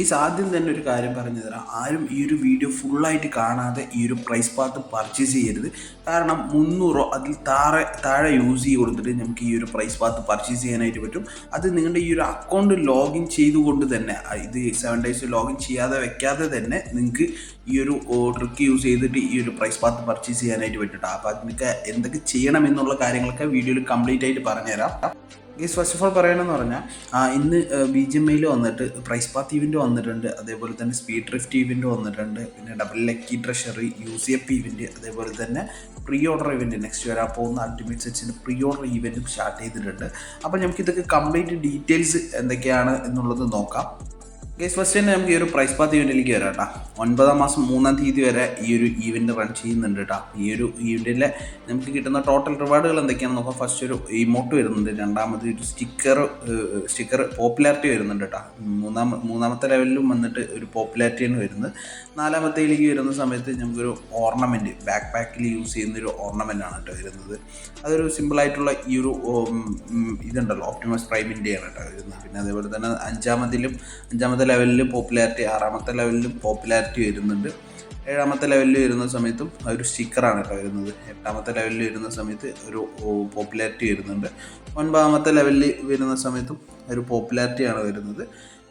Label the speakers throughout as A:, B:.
A: ഈ ആദ്യം തന്നെ ഒരു കാര്യം പറഞ്ഞു തരാം. ആരും ഈ ഒരു വീഡിയോ ഫുള്ളായിട്ട് കാണാതെ ഈ ഒരു പ്രൈസ് പാത്ത് പർച്ചേസ് ചെയ്യരുത്. കാരണം മുന്നൂറോ അതിൽ താഴെ താഴെ യൂസ് ചെയ്ത് കൊടുത്തിട്ട് നമുക്ക് ഈ ഒരു പ്രൈസ് പാത്ത് പർച്ചേസ് ചെയ്യാനായിട്ട് പറ്റും. അത് നിങ്ങളുടെ ഈ ഒരു അക്കൗണ്ട് ലോഗിൻ ചെയ്തുകൊണ്ട് തന്നെ ഇത് സെവൻ ഡേയ്സ് ലോഗിൻ ചെയ്യാതെ വെക്കാതെ തന്നെ നിങ്ങൾക്ക് ഈ ഒരു ട്രിക്ക് യൂസ് ചെയ്തിട്ട് ഈ ഒരു പ്രൈസ് പാത്ത് പർച്ചേസ് ചെയ്യാനായിട്ട് പറ്റും അപ്പോൾ അതിനൊക്കെ എന്തൊക്കെ ചെയ്യണം എന്നുള്ള കാര്യങ്ങളൊക്കെ വീഡിയോയിൽ കംപ്ലീറ്റ് ആയിട്ട് പറഞ്ഞുതരാം. ഗീസ് ഫസ്റ്റ് ഓഫ് ഓൾ പറയണമെന്ന് പറഞ്ഞാൽ ഇന്ന് ബി ജി എം ഐയിൽ വന്നിട്ട് പ്രൈസ് പാത്ത് ഇവന്റ് വന്നിട്ടുണ്ട് അതേപോലെ തന്നെ സ്പീഡ് ഡ്രിഫ്റ്റ് ഇവന്റ് വന്നിട്ടുണ്ട് പിന്നെ double lucky treasury U C F event അതേപോലെ തന്നെ പ്രീ ഓർഡർ ഇവന്റ് നെക്സ്റ്റ് വരാൻ പോകുന്ന അൾട്ടിമേറ്റ് സെച്ചിന്റെ പ്രീ ഓർഡർ ഇവന്റും സ്റ്റാർട്ട് ചെയ്തിട്ടുണ്ട്. അപ്പോൾ നമുക്ക് ഇതൊക്കെ കംപ്ലീറ്റ് ഡീറ്റെയിൽസ് എന്തൊക്കെയാണ് എന്നുള്ളത് നോക്കാം. ഗേസ് ഫസ്റ്റ് തന്നെ നമുക്ക് ഈ ഒരു പ്രൈസ് പാത്ത് ഇവന്റിലേക്ക് വരാം കേട്ടോ. ഒൻപതാം മാസം മൂന്നാം തീയതി വരെ ഈ ഒരു ഈവന്റ് റൺ ചെയ്യുന്നുണ്ട് കേട്ടോ. ഈ ഒരു ഈവന്റിലെ നമുക്ക് കിട്ടുന്ന ടോട്ടൽ റിവാർഡുകൾ എന്തൊക്കെയാണെന്ന് നോക്കാം. ഫസ്റ്റ് ഒരു ഇമോട്ട് വരുന്നുണ്ട്. രണ്ടാമത് ഒരു സ്റ്റിക്കർ സ്റ്റിക്കർ പോപ്പുലാരിറ്റി വരുന്നുണ്ട് കേട്ടോ. മൂന്നാം മൂന്നാമത്തെ ലെവലിലും വന്നിട്ട് ഒരു പോപ്പുലാരിറ്റിയാണ് വരുന്നത്. നാലാമത്തേലേക്ക് വരുന്ന സമയത്ത് നമുക്കൊരു ഓർണമെന്റ് ബാക്ക് പാക്കിൽ യൂസ് ചെയ്യുന്ന ഒരു ആണ് കേട്ടോ വരുന്നത്. അതൊരു സിമ്പിളായിട്ടുള്ള ഈ ഒരു ഇതുണ്ടല്ലോ ഓപ്റ്റിമസ് പ്രൈമിന്റെയാണ് കേട്ടോ വരുന്നത്. പിന്നെ അതേപോലെ തന്നെ അഞ്ചാമതിലും അഞ്ചാമത്തെ ലെവലിലും പോപ്പുലാരിറ്റി ആറാമത്തെ ലെവലിലും പോപ്പുലാരിറ്റി വരുന്നുണ്ട്. ഏഴാമത്തെ ലെവലിൽ വരുന്ന സമയത്തും ഒരു സ്റ്റിക്കറാണ് കേട്ടോ വരുന്നത്. എട്ടാമത്തെ ലെവലിൽ വരുന്ന സമയത്ത് ഒരു പോപ്പുലാരിറ്റി വരുന്നുണ്ട്. ഒൻപതാമത്തെ ലെവലിൽ വരുന്ന സമയത്തും ഒരു പോപ്പുലാരിറ്റിയാണ് വരുന്നത്.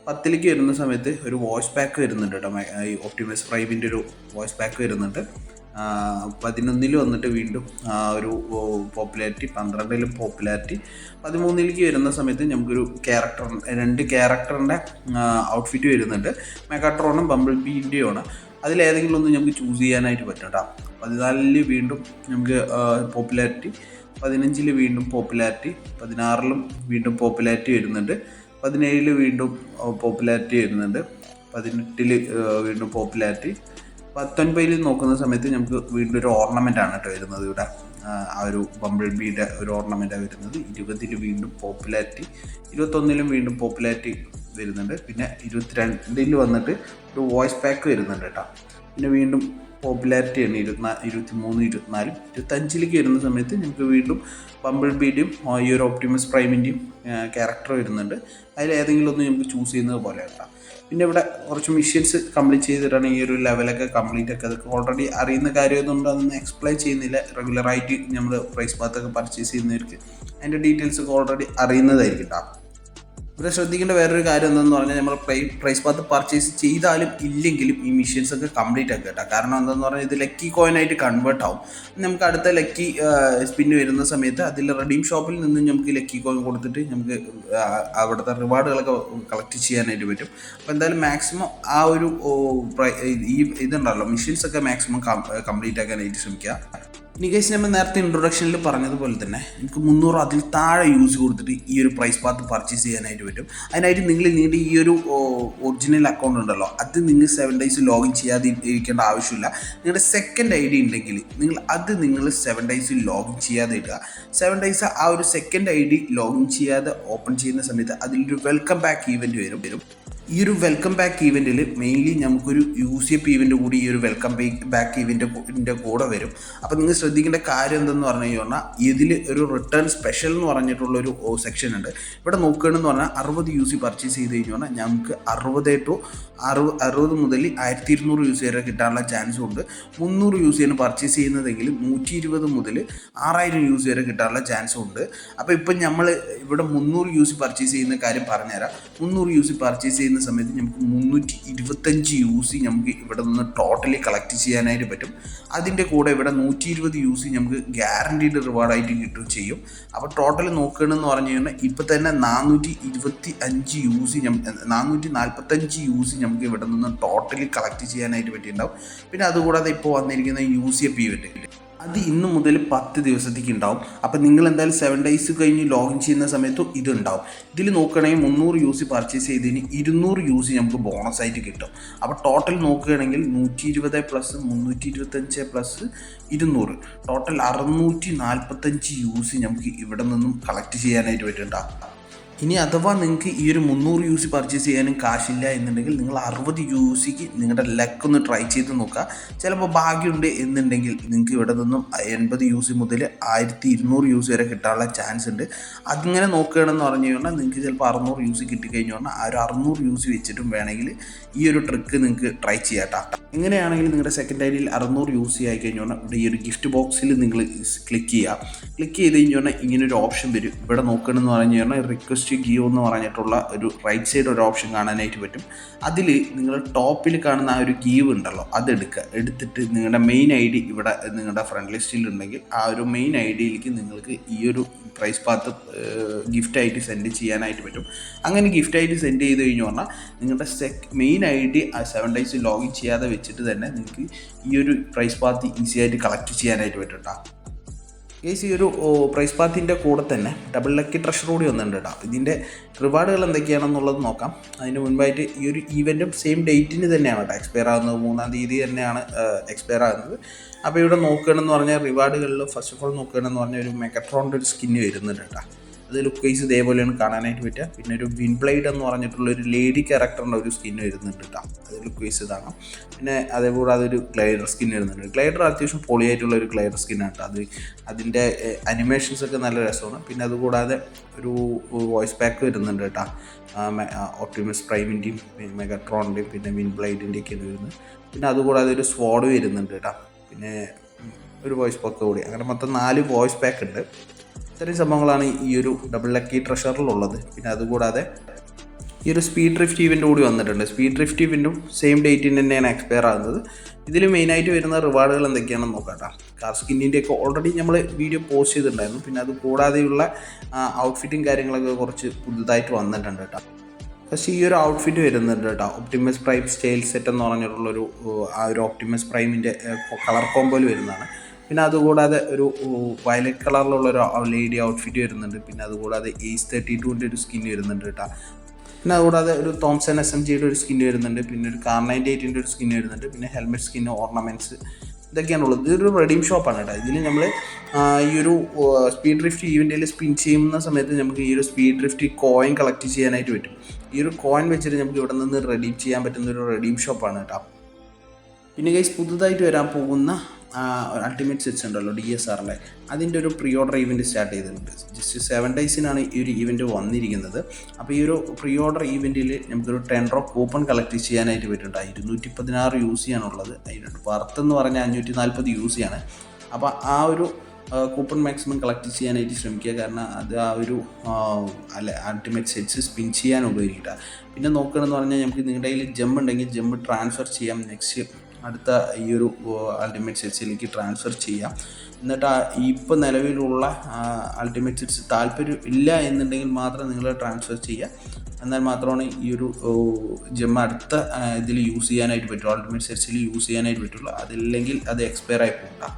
A: പത്തിലേക്ക് വരുന്ന സമയത്ത് ഒരു വോയിസ് പാക്ക് വരുന്നുണ്ട് കേട്ടോ. ഈ ഒപ്റ്റിമസ് പ്രൈമിന്റെ ഒരു വോയിസ് പാക്ക് വരുന്നുണ്ട്. പതിനൊന്നിൽ വന്നിട്ട് വീണ്ടും ഒരു പോപ്പുലാരിറ്റി പന്ത്രണ്ടിലും പോപ്പുലാരിറ്റി പതിമൂന്നിലേക്ക് വരുന്ന സമയത്ത് നമുക്കൊരു ക്യാരക്ടർ രണ്ട് ക്യാരക്ടറിന്റെ ഔട്ട്ഫിറ്റ് വരുന്നുണ്ട്. മെഗാട്രോണും ബമ്പിൾ ബീന്റെയുമാണ് അതിലേതെങ്കിലും ഒന്ന് നമുക്ക് ചൂസ് ചെയ്യാനായിട്ട് പറ്റും കേട്ടോ പതിനാലിൽ വീണ്ടും നമുക്ക് പോപ്പുലാരിറ്റി പതിനഞ്ചിൽ വീണ്ടും പോപ്പുലാരിറ്റി പതിനാറിലും വീണ്ടും പോപ്പുലാരിറ്റി വരുന്നുണ്ട്. പതിനേഴിൽ വീണ്ടും പോപ്പുലാരിറ്റി വരുന്നുണ്ട്. പതിനെട്ടിൽ വീണ്ടും പോപ്പുലാരിറ്റി പത്തൊൻപതിൽ നോക്കുന്ന സമയത്ത് നമുക്ക് വീണ്ടും ഒരു ഓർണമെന്റ് ആണ് കേട്ടോ വരുന്നത് ഇവിടെ. ആ, ആ ഒരു ബമ്പിൾ ബീയുടെ ഒരു ആണ് വരുന്നത്. ഇരുപതിൽ വീണ്ടും പോപ്പുലാരിറ്റി ഇരുപത്തൊന്നിലും വീണ്ടും പോപ്പുലാരിറ്റി വരുന്നുണ്ട്. പിന്നെ ഇരുപത്തിരണ്ടിൽ വന്നിട്ട് ഒരു വോയിസ് പാക്ക് വരുന്നുണ്ട് കേട്ടോ പിന്നെ വീണ്ടും പോപ്പുലാരിറ്റിയാണ് ഇരുപത്തിനാ ഇരുപത്തി മൂന്ന് ഇരുപത്തിനാലും ഇരുപത്തഞ്ചിലേക്ക് വരുന്ന സമയത്ത് നമുക്ക് വീണ്ടും ബമ്പിൾ ബീഡിയും ഈ ഒരു ഓപ്റ്റിമസ് പ്രൈമിന്റെയും ക്യാരക്ടർ വരുന്നുണ്ട്. അതിൽ ഏതെങ്കിലും ഒന്ന് നമുക്ക് ചൂസ് ചെയ്യുന്നത് പോലെ കേട്ടോ പിന്നെ ഇവിടെ കുറച്ച് മിഷ്യൻസ് കംപ്ലീറ്റ് ചെയ്തിട്ടാണ് ഈ ഒരു ലെവലൊക്കെ കംപ്ലീറ്റ് ഒക്കെ അതൊക്കെ ഓൾറെഡി അറിയുന്ന കാര്യമൊന്നുകൊണ്ട് അതൊന്നും എക്സ്പ്ലെയിൻ ചെയ്യുന്നില്ല. റെഗുലറായിട്ട് നമ്മൾ പ്രൈസ് പാത്തൊക്കെ പർച്ചേസ് ചെയ്യുന്നവർക്ക്. അതിന്റെ ഡീറ്റെയിൽസ് ഒക്കെ ഓൾറെഡി അറിയുന്നതായിരിക്കും കേട്ടോ ഇവിടെ ശ്രദ്ധിക്കേണ്ട വേറൊരു കാര്യം എന്താണെന്ന് പറഞ്ഞാൽ നമ്മൾ പ്രൈ പ്രൈസ് പാത്ത് പർച്ചേസ് ചെയ്താലും ഇല്ലെങ്കിലും ഈ മിഷൻസ് ഒക്കെ കംപ്ലീറ്റ് ആക്കുക കേട്ടോ. കാരണം എന്താണെന്ന് പറഞ്ഞാൽ ഇത് ലക്കി കോയിനായിട്ട് കൺവേർട്ട് ആവും. നമുക്ക് അടുത്ത ലക്കി സ്പിന്ന് വരുന്ന സമയത്ത് അതിൽ റെഡീം ഷോപ്പിൽ നിന്ന് നമുക്ക് ലക്കി കോയിൻ കൊടുത്തിട്ട് നമുക്ക് അവിടുത്തെ റിവാർഡുകളൊക്കെ കളക്ട് ചെയ്യാനായിട്ട് പറ്റും. അപ്പോൾ എന്തായാലും മാക്സിമം ആ ഒരു ഈ ഇതുണ്ടല്ലോ. മിഷൻസ് ഒക്കെ മാക്സിമം കംപ്ലീറ്റ് ആക്കാനായിട്ട് ശ്രമിക്കുക. നികേഷ് നമ്മൾ നേരത്തെ ഇൻട്രൊഡക്ഷനിൽ പറഞ്ഞതുപോലെ തന്നെ എനിക്ക് മുന്നൂറ് അതിൽ താഴെ യൂസ് കൊടുത്തിട്ട് ഈ ഒരു പ്രൈസ് പാത്ത് പർച്ചേസ് ചെയ്യാനായിട്ട് പറ്റും. അതിനായിട്ട് നിങ്ങൾ നിങ്ങളുടെ ഈ ഒരു ഒറിജിനൽ അക്കൗണ്ട് ഉണ്ടല്ലോ അത് നിങ്ങൾ സെവൻ ഡേയ്സ് ലോഗിൻ ചെയ്യാതെ ഇരിക്കേണ്ട ആവശ്യമില്ല. നിങ്ങളുടെ സെക്കൻഡ് ഐ ഡി ഉണ്ടെങ്കിൽ നിങ്ങൾ അത് നിങ്ങൾ സെവൻ ഡേയ്സ് ലോഗിൻ ചെയ്യാതെ ഇടുക. സെവൻ ഡേയ്സ് ആ ഒരു സെക്കൻഡ് ഐ ഡി ലോഗിൻ ചെയ്യാതെ ഓപ്പൺ ചെയ്യുന്ന സമയത്ത് അതിലൊരു വെൽക്കം ബാക്ക് ഈവന്റ് വരും വരും. ഈ ഒരു വെൽക്കം ബാക്ക് ഈവന്റിൽ മെയിൻലി നമുക്കൊരു യു സി എഫ് ഈവന്റ് കൂടി ഈ ഒരു വെൽക്കം ബാക്ക് ഈവന്റിന്റെ കൂടെ വരും. അപ്പോൾ നിങ്ങൾ ശ്രദ്ധിക്കേണ്ട കാര്യം എന്തെന്ന് പറഞ്ഞു കഴിഞ്ഞാൽ ഇതിൽ ഒരു റിട്ടേൺ സ്പെഷ്യൽ എന്ന് പറഞ്ഞിട്ടുള്ളൊരു സെക്ഷൻ ഉണ്ട്. ഇവിടെ നോക്കുകയാണെന്ന് പറഞ്ഞാൽ അറുപത് യു സി പർച്ചേസ് ചെയ്ത് കഴിഞ്ഞാൽ നമുക്ക് അറുപത് ടു അറുപത് അറുപത് മുതൽ ആയിരത്തി ഇരുന്നൂറ് യു സി വരെ കിട്ടാനുള്ള ചാൻസും ഉണ്ട്. മുന്നൂറ് യു സിയാണ് പർച്ചേസ് ചെയ്യുന്നതെങ്കിൽ നൂറ്റി ഇരുപത് മുതൽ ആറായിരം യു സി വരെ കിട്ടാനുള്ള ചാൻസും ഉണ്ട്. അപ്പോൾ ഇപ്പം നമ്മൾ ഇവിടെ മുന്നൂറ് യു സി പർച്ചേസ് ചെയ്യുന്ന കാര്യം പറഞ്ഞുതരാം. മുന്നൂറ് യു സി പർച്ചേസ് ചെയ്യുന്ന സമയത്ത് നമുക്ക് മുന്നൂറ്റി ഇരുപത്തഞ്ച് യു സി നമുക്ക് ഇവിടെ നിന്ന് ടോട്ടലി കളക്ട് ചെയ്യാനായിട്ട് പറ്റും. അതിന്റെ കൂടെ ഇവിടെ നൂറ്റി ഇരുപത് യു സി നമുക്ക് ഗ്യാരണ്ടീഡ് റിവാർഡായിട്ട് കിട്ടുകയും ചെയ്യും. അപ്പോൾ ടോട്ടൽ നോക്കുകയാണെന്ന് പറഞ്ഞു കഴിഞ്ഞാൽ ഇപ്പോൾ തന്നെ നാനൂറ്റി ഇരുപത്തി അഞ്ച് യു സി നാനൂറ്റി നാൽപ്പത്തഞ്ച് യു സി നമുക്ക് ഇവിടെ നിന്ന് ടോട്ടലി കളക്ട് ചെയ്യാനായിട്ട് പറ്റിയിട്ടുണ്ടാവും. പിന്നെ അതുകൂടാതെ ഇപ്പോൾ വന്നിരിക്കുന്ന യു സി എഫ് ഇവന്റ് അത് ഇന്ന് മുതൽ പത്ത് ദിവസത്തേക്ക് ഉണ്ടാവും. അപ്പം നിങ്ങൾ എന്തായാലും സെവൻ ഡേയ്സ് കഴിഞ്ഞ് ലോഗിൻ ചെയ്യുന്ന സമയത്തും ഇതുണ്ടാവും ഇതിൽ നോക്കുകയാണെങ്കിൽ മുന്നൂറ് യു സി പർച്ചേസ് ചെയ്തതിന് ഇരുന്നൂറ് യൂസ് നമുക്ക് ബോണസ് ആയിട്ട് കിട്ടും. അപ്പോൾ ടോട്ടൽ നോക്കുകയാണെങ്കിൽ നൂറ്റി ഇരുപത് പ്ലസ് മുന്നൂറ്റി ഇരുപത്തഞ്ച് പ്ലസ് ഇരുന്നൂറ്. ടോട്ടൽ അറുന്നൂറ്റി നാൽപ്പത്തഞ്ച് യു സി നമുക്ക് ഇവിടെ നിന്നും കളക്ട് ചെയ്യാനായിട്ട് പറ്റുന്നുണ്ടാവും ഇനി അഥവാ നിങ്ങൾക്ക് ഈ ഒരു മുന്നൂറ് യു സി പർച്ചേസ് ചെയ്യാനും കാശില്ല എന്നുണ്ടെങ്കിൽ നിങ്ങൾ അറുപത് യു സിക്ക് നിങ്ങളുടെ ലക്ക് ഒന്ന് ട്രൈ ചെയ്ത് നോക്കുക. ചിലപ്പോൾ ഭാഗ്യമുണ്ട് എന്നുണ്ടെങ്കിൽ നിങ്ങൾക്ക് ഇവിടെ നിന്നും എൺപത് യു സി മുതൽ ആയിരത്തി ഇരുന്നൂറ് യു സി വരെ കിട്ടാനുള്ള ചാൻസ് ഉണ്ട്. അതിങ്ങനെ നോക്കുകയാണെന്ന് പറഞ്ഞു കഴിഞ്ഞാൽ നിങ്ങൾക്ക് ചിലപ്പോൾ അറുന്നൂറ് യു സി കിട്ടിക്കഴിഞ്ഞു പറഞ്ഞാൽ ആ ഒരു അറുന്നൂറ് യു സി വെച്ചിട്ടും വേണമെങ്കിൽ ഈ ഒരു ട്രിക്ക് നിങ്ങൾക്ക് ട്രൈ ചെയ്യാം കേട്ടോ എങ്ങനെയാണെങ്കിൽ നിങ്ങളുടെ സെക്കൻഡ് ഐഡിയിൽ അറുന്നൂറ് യൂസ് ആയി കഴിഞ്ഞാൽ ഇവിടെ ഈ ഒരു ഗിഫ്റ്റ് ബോക്സിൽ നിങ്ങൾ ക്ലിക്ക് ചെയ്യുക. ക്ലിക്ക് ചെയ്ത് കഴിഞ്ഞാൽ ഇങ്ങനെ ഒരു ഓപ്ഷൻ വരും. ഇവിടെ നോക്കണമെന്ന് പറഞ്ഞു കഴിഞ്ഞാൽ റിക്വസ്റ്റ് ഗിയോ എന്ന് പറഞ്ഞിട്ടുള്ള ഒരു റൈറ്റ് സൈഡ് ഒരു ഓപ്ഷൻ കാണാനായിട്ട് പറ്റും. അതിൽ നിങ്ങൾ ടോപ്പിൽ കാണുന്ന ആ ഒരു ഗീവ് ഉണ്ടല്ലോ അതെടുക്കുക എടുത്തിട്ട് നിങ്ങളുടെ മെയിൻ ഐ ഡി ഇവിടെ നിങ്ങളുടെ ഫ്രണ്ട് ലിസ്റ്റിൽ ഉണ്ടെങ്കിൽ ആ ഒരു മെയിൻ ഐ ഡിയിലേക്ക് നിങ്ങൾക്ക് ഈ ഒരു പ്രൈസ് പാത്ത് ഗിഫ്റ്റ് ആയിട്ട് സെൻഡ് ചെയ്യാനായിട്ട് പറ്റും. അങ്ങനെ ഗിഫ്റ്റ് ആയിട്ട് സെൻഡ് ചെയ്ത് കഴിഞ്ഞു പറഞ്ഞാൽ നിങ്ങളുടെ സെക് മെയിൻ ഐ ഡി ആ സെവൻ ഡേയ്സ് ലോഗിൻ ചെയ്യാതെ വെച്ചിട്ട് തന്നെ നിങ്ങൾക്ക് ഈ ഒരു പ്രൈസ് പാത്ത് ഈസി ആയിട്ട് കളക്ട് ചെയ്യാനായിട്ട് പറ്റും കേട്ടോ കേസ് ഈ ഒരു പ്രൈസ് പാത്തിന്റെ കൂടെ തന്നെ ഡബിൾ ലക്കി ട്രഷർ കൂടി വന്നിട്ടുണ്ട് കേട്ടോ ഇതിന്റെ റിവാർഡുകൾ എന്തൊക്കെയാണെന്നുള്ളത് നോക്കാം. അതിന് മുൻപായിട്ട് ഈ ഒരു ഈവന്റും സെയിം ഡേറ്റിന് തന്നെയാണ് കേട്ടോ എക്സ്പയർ ആകുന്നത് മൂന്നാം തീയതി തന്നെയാണ് എക്സ്പയർ ആകുന്നത് അപ്പോൾ ഇവിടെ നോക്കുകയാണെന്ന് പറഞ്ഞാൽ റിവാർഡുകളിൽ ഫസ്റ്റ് ഓഫ് ഓൾ നോക്കുകയാണെന്ന് പറഞ്ഞാൽ ഒരു മെഗട്രോണിന്റെ ഒരു സ്കിന്ന് വരുന്നുണ്ട് കേട്ടോ അത് ലുക്ക് വൈസ് ഇതേപോലെയാണ് കാണാനായിട്ട് പറ്റുക. പിന്നെ ഒരു വിൻ ബ്ലൈഡ് എന്ന് പറഞ്ഞിട്ടുള്ള ഒരു ലേഡി ക്യാരക്ടറിന്റെ ഒരു സ്കിൻ വരുന്നുണ്ട് കേട്ടോ അത് ലുക്ക് വൈസ് ഇതാണ്. പിന്നെ അതേപോലെ അതൊരു ഗ്ലൈഡർ സ്കിൻ വരുന്നുണ്ട്. ഗ്ലൈഡർ അത്യാവശ്യം പൊളിയായിട്ടുള്ള ഒരു ഗ്ലൈഡർ സ്കിന്നാണ് കേട്ടോ അത് അതിന്റെ അനിമേഷൻസ് ഒക്കെ നല്ല രസമാണ്. പിന്നെ അതുകൂടാതെ ഒരു വോയിസ് പാക്ക് വരുന്നുണ്ട് കേട്ടോ ഓപ്റ്റിമസ് പ്രൈമിന്റെയും മെഗട്രോണിന്റെയും പിന്നെ വിൻ ബ്ലൈഡിന്റെയൊക്കെയാണ് വരുന്നത്. പിന്നെ അതുകൂടാതെ ഒരു സ്വാഡ് വരുന്നുണ്ട് കേട്ടോ പിന്നെ ഒരു വോയിസ് പാക്ക് കൂടി. അങ്ങനെ മൊത്തം നാല് വോയിസ് പാക്ക് ഉണ്ട്. ഇത്രയും സംഭവങ്ങളാണ് ഈ ഒരു ഡബിൾ ലക്കി ട്രഷറിലുള്ളത് പിന്നെ അതുകൂടാതെ ഈ ഒരു സ്പീഡ് ഡ്രിഫ്റ്റ് ഇവന്റ് കൂടി വന്നിട്ടുണ്ട്. സ്പീഡ് ഡ്രിഫ്റ്റ് ഇവന്റും സെയിം ഡേറ്റിന് തന്നെയാണ് എക്സ്പയർ ആകുന്നത്. ഇതിൽ മെയിനായിട്ട് വരുന്ന റിവാർഡുകൾ എന്തൊക്കെയാണെന്ന് നോക്കാം കാർ സ്കിന്നിന്റെ ഒക്കെ ഓൾറെഡി നമ്മൾ വീഡിയോ പോസ്റ്റ് ചെയ്തിട്ടുണ്ടായിരുന്നു. പിന്നെ അത് കൂടാതെയുള്ള ഔട്ട്ഫിറ്റും കാര്യങ്ങളൊക്കെ കുറച്ച് പുതുതായിട്ട് വന്നിട്ടുണ്ട് കേട്ടോ പക്ഷേ ഈ ഒരു ഔട്ട്ഫിറ്റ് വരുന്നുണ്ട് കേട്ടോ ഒപ്റ്റിമസ് പ്രൈം സ്റ്റൈൽ സെറ്റ് എന്ന് പറഞ്ഞിട്ടുള്ളൊരു ആ ഒരു ഒപ്റ്റിമസ് പ്രൈമിന്റെ കളർ കോമ്പോയിൽ വരുന്നതാണ്. പിന്നെ അതുകൂടാതെ ഒരു വയലറ്റ് കളറിലുള്ള ഒരു ലേഡി ഔട്ട്ഫിറ്റ് വരുന്നുണ്ട്. പിന്നെ അതുകൂടാതെ ഏജ് തേർട്ടി ടുവിന്റെ ഒരു സ്കിൻ വരുന്നുണ്ട് കേട്ടോ. പിന്നെ അതുകൂടാതെ ഒരു തോംസൺ എസ് എം ജിയുടെ ഒരു സ്കിൻ വരുന്നുണ്ട്. പിന്നെ ഒരു കാർ നയന്റി എയ്റ്റിന്റെ ഒരു സ്കിൻ വരുന്നുണ്ട്. പിന്നെ ഹെൽമെറ്റ് സ്കിൻ ഓർണമെന്റ്സ് ഇതൊക്കെയാണുള്ളത് ഇതൊരു റെഡീം ഷോപ്പാണ് കേട്ടോ. ഇതിൽ നമ്മൾ ഈ ഒരു സ്പീഡ് ഡ്രിഫ്റ്റ് ഈവന്റിൽ സ്പിൻ ചെയ്യുന്ന സമയത്ത് നമുക്ക് ഈ ഒരു സ്പീഡ് ഡ്രിഫ്റ്റ് കോയിൻ കളക്ട് ചെയ്യാനായിട്ട് പറ്റും. ഈ ഒരു കോയിൻ വെച്ചിട്ട് നമുക്ക് ഇവിടെ നിന്ന് റെഡീം ചെയ്യാൻ പറ്റുന്ന ഒരു റെഡീം ഷോപ്പാണ് കേട്ടോ. പിന്നെ ഗൈസ് പുതുതായിട്ട് വരാൻ പോകുന്ന അൾട്ടിമേറ്റ് സെറ്റ്സ് ഉണ്ടല്ലോ ഡി എസ് ആറിന്റെ അതിന്റെ ഒരു പ്രീ ഓർഡർ ഇവന്റ് സ്റ്റാർട്ട് ചെയ്തിട്ടുണ്ട് ജസ്റ്റ് സെവൻ ഡേയ്സിനാണ് ഈ ഒരു ഇവന്റ് വന്നിരിക്കുന്നത്. അപ്പോൾ ഈ ഒരു പ്രീ ഓർഡർ ഇവന്റിൽ നമുക്കൊരു ടെൻ റോ കൂപ്പൺ കളക്ട് ചെയ്യാനായിട്ട് പറ്റുന്നുണ്ട്. ഇരുന്നൂറ്റി പതിനാറ് യു സി ആണുള്ളത് വർത്ത് എന്ന് പറഞ്ഞാൽ അഞ്ഞൂറ്റി നാൽപ്പത് യു സി ആണ് അപ്പോൾ ആ ഒരു കൂപ്പൺ മാക്സിമം കളക്ട് ചെയ്യാനായിട്ട് ശ്രമിക്കുക. കാരണം അത് ആ ഒരു അല്ല അൾട്ടിമേറ്റ് സെറ്റ്സ് സ്പിൻ ചെയ്യാൻ ഉപയോഗിക്കുക പിന്നെ നോക്കുകയാണെന്ന് പറഞ്ഞാൽ നമുക്ക് നിങ്ങളുടെ കയ്യിൽ ജമ്പ് ഉണ്ടെങ്കിൽ ജമ്പ് ട്രാൻസ്ഫർ ചെയ്യാം. നെക്സ്റ്റ് അടുത്ത ഈ ഒരു അൾട്ടിമേറ്റ് സെറ്റ്സിലേക്ക് ട്രാൻസ്ഫർ ചെയ്യാം. എന്നിട്ട് ഇപ്പോൾ നിലവിലുള്ള അൾട്ടിമേറ്റ് സെറ്റ്സ് താല്പര്യം ഇല്ല എന്നുണ്ടെങ്കിൽ മാത്രം നിങ്ങൾ ട്രാൻസ്ഫർ ചെയ്യുക എന്നാൽ മാത്രമാണ് ഈ ഒരു ജെം അടുത്ത ഇതിൽ യൂസ് ചെയ്യാനായിട്ട് പറ്റുള്ളൂ. അൾട്ടിമേറ്റ് സെറ്റ്സിൽ യൂസ് ചെയ്യാനായിട്ട് പറ്റുള്ളൂ. അതില്ലെങ്കിൽ അത് എക്സ്പയർ ആയി പോകണ്ട.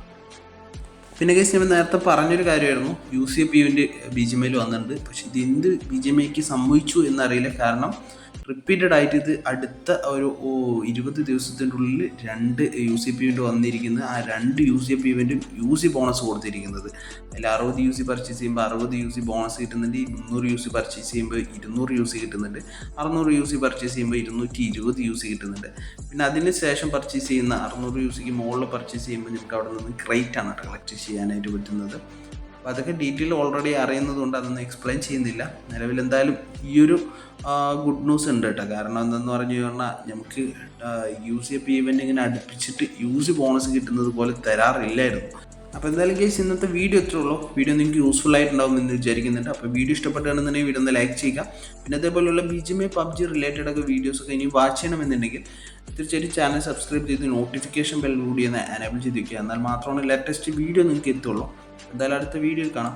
A: പിന്നെ കേസ് ഞാൻ നേരത്തെ പറഞ്ഞൊരു കാര്യമായിരുന്നു. യു സി പി യുവിന്റെ ബി ജി എം വന്നിട്ടുണ്ട്. പക്ഷേ ഇത് എന്ത് ബി ജി എം സംഭവിച്ചു എന്നറിയില്ല. കാരണം റിപ്പീറ്റഡ് ആയിട്ട് ഇത് അടുത്ത ഒരു ഇരുപത് ദിവസത്തിന്റെ ഉള്ളിൽ രണ്ട് യു സി പി ഇവന്റ് വന്നിരിക്കുന്നത് ആ രണ്ട് യു സി പി ഇവന്റും യു സി ബോണസ് കൊടുത്തിരിക്കുന്നത്. അതിൽ അറുപത് യു സി പർച്ചേസ് ചെയ്യുമ്പോൾ അറുപത് യു സി ബോണസ് കിട്ടുന്നുണ്ട് മുന്നൂറ് യു സി പർച്ചേസ് ചെയ്യുമ്പോൾ ഇരുന്നൂറ് യു സി കിട്ടുന്നുണ്ട് അറുന്നൂറ് യു സി പർച്ചേസ് ചെയ്യുമ്പോൾ ഇരുന്നൂറ്റി ഇരുപത് യു സി കിട്ടുന്നുണ്ട്. പിന്നെ അതിന് ശേഷം പർച്ചേസ് ചെയ്യുന്ന അറുന്നൂറ് യു സിക്ക് മുകളിൽ പർച്ചേസ് ചെയ്യുമ്പോൾ നിങ്ങൾക്ക് അവിടെ നിന്ന് ക്രൈറ്റ് ആണ് കളക്ട് ചെയ്യാനായിട്ട് പറ്റുന്നത്. അപ്പോൾ അതൊക്കെ ഡീറ്റെയിൽ ഓൾറെഡി അറിയുന്നതുകൊണ്ട് അതൊന്നും എക്സ്പ്ലെയിൻ ചെയ്യുന്നില്ല. നിലവിൽ എന്തായാലും ഈ ഒരു ഗുഡ് ന്യൂസ് ഉണ്ട് കേട്ടോ. കാരണം എന്തെന്ന് പറഞ്ഞു കഴിഞ്ഞാൽ നമുക്ക് യു സി ഇവന്റ് ഇങ്ങനെ അടുപ്പിച്ചിട്ട് യൂസ് ബോണസ് കിട്ടുന്നത് പോലെ തരാറില്ലായിരുന്നു. അപ്പോൾ എന്തായാലും കേസ് ഇന്നത്തെ വീഡിയോ എത്ര ഉള്ളൂ. വീഡിയോ നിങ്ങൾക്ക് യൂസ്ഫുൾ ആയിട്ടുണ്ടാവും എന്ന് വിചാരിക്കുന്നുണ്ട്. അപ്പോൾ വീഡിയോ ഇഷ്ടപ്പെട്ടാണെന്നുണ്ടെങ്കിൽ വീഡിയോ ഒന്ന് ലൈക്ക് ചെയ്യുക. പിന്നെ അതേപോലെയുള്ള B G M PUBG related ഒക്കെ വീഡിയോസ് ഒക്കെ ഇനി വാച്ച് ചെയ്യണമെന്നുണ്ടെങ്കിൽ തീർച്ചയായിട്ടും ചാനൽ സബ്സ്ക്രൈബ് ചെയ്ത് നോട്ടിഫിക്കേഷൻ ബെൽ കൂടി ഒന്ന് എനേബിൾ ചെയ്ത് വയ്ക്കുക എന്നാൽ മാത്രമാണ് ലേറ്റസ്റ്റ് വീഡിയോ നിങ്ങൾക്ക് എത്തുള്ളൂ. എന്തായാലും അടുത്ത വീഡിയോയിൽ കാണാം.